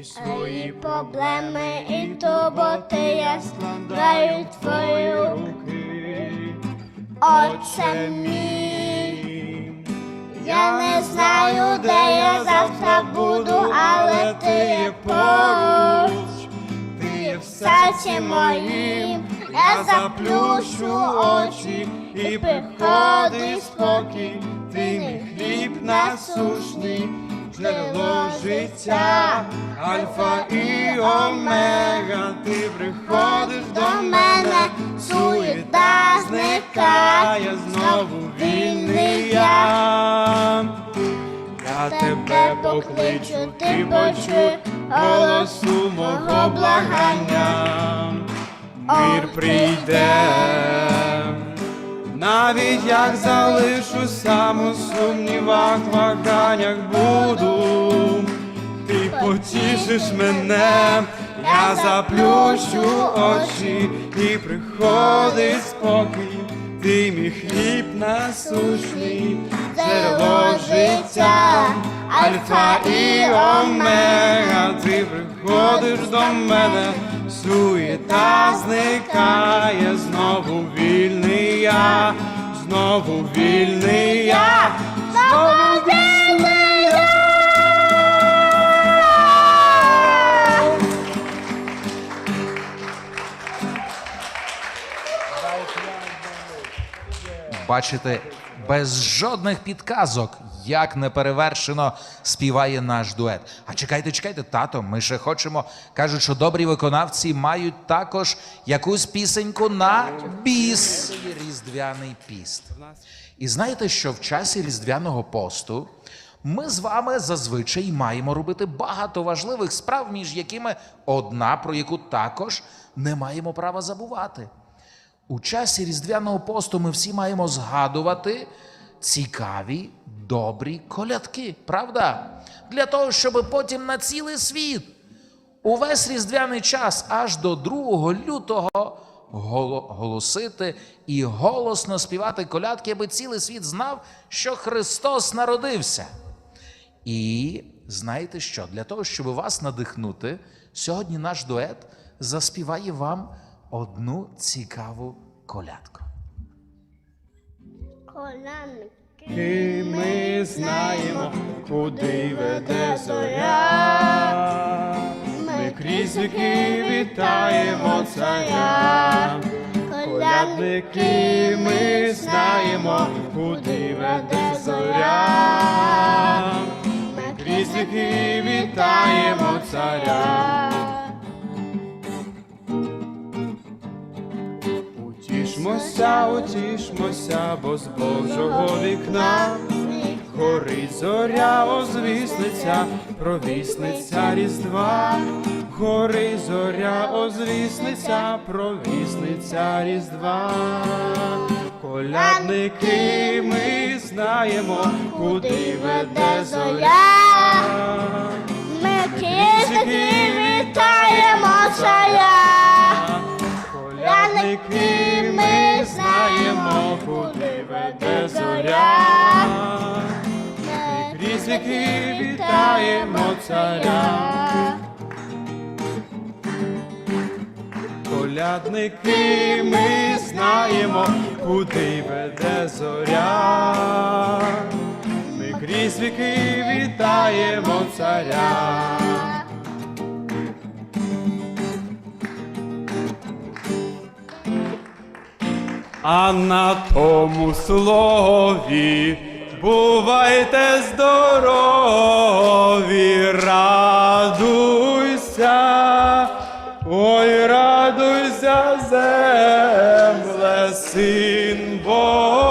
Всі свої проблеми і турботи я складаю твої руки. Отче мій, я не знаю, де я завтра буду, але ти є поруч, ти є в серці моїм, я заплющу очі і приходить спокій, ти мій хліб насушний, джерело життя, альфа і омега, ти приходиш до мене, суєта зникає, знову вільний я. Я тебе покличу, ти почуй голосу мого благання. Мир прийде, навіть як залишу сам у сумнівах, ваганнях ти потішиш мене, я заплющу очі і приходить спокій, ти мій хліб насушний, джерело життя, альфа і омега, ти приходиш до мене, суєта зникає, знову вільний я, знову вільний Бачите, без жодних підказок, як неперевершено співає наш дует. А чекайте, чекайте, тато, ми ще хочемо. Кажуть, що добрі виконавці мають також якусь пісеньку на біс. Різдвяний піст. І знаєте, що в часі різдвяного посту ми з вами зазвичай маємо робити багато важливих справ, між якими одна, про яку також не маємо права забувати. У часі Різдвяного посту ми всі маємо згадувати цікаві, добрі колядки, правда? Для того, щоб потім на цілий світ увесь різдвяний час аж до 2 лютого голосити і голосно співати колядки, аби цілий світ знав, що Христос народився. І знаєте що? Для того, щоб вас надихнути, сьогодні наш дует заспіває вам одну цікаву колядку. Колянки. І ми знаємо, куди веде зоря. Ми крізь віки вітаємо царя. Колядники, ми знаємо, куди веде зоря. Ми крізь віки вітаємо царя. Утішмося, утішмося, бо з Божого вікна горить зоря, озвісниця, провісниця Різдва, горить зоря, озвісниця, провісниця Різдва. Колядники, ми знаємо, куди веде зоря. Ми вітаємо царя. Колядники, куди веде зоря. Ми крізь віки вітаємо царя. Колядники, ми знаємо, куди веде зоря. Ми крізь віки вітаємо царя. А на тому слові бувайте здорові, радуйся, ой, радуйся, земле, син Божий.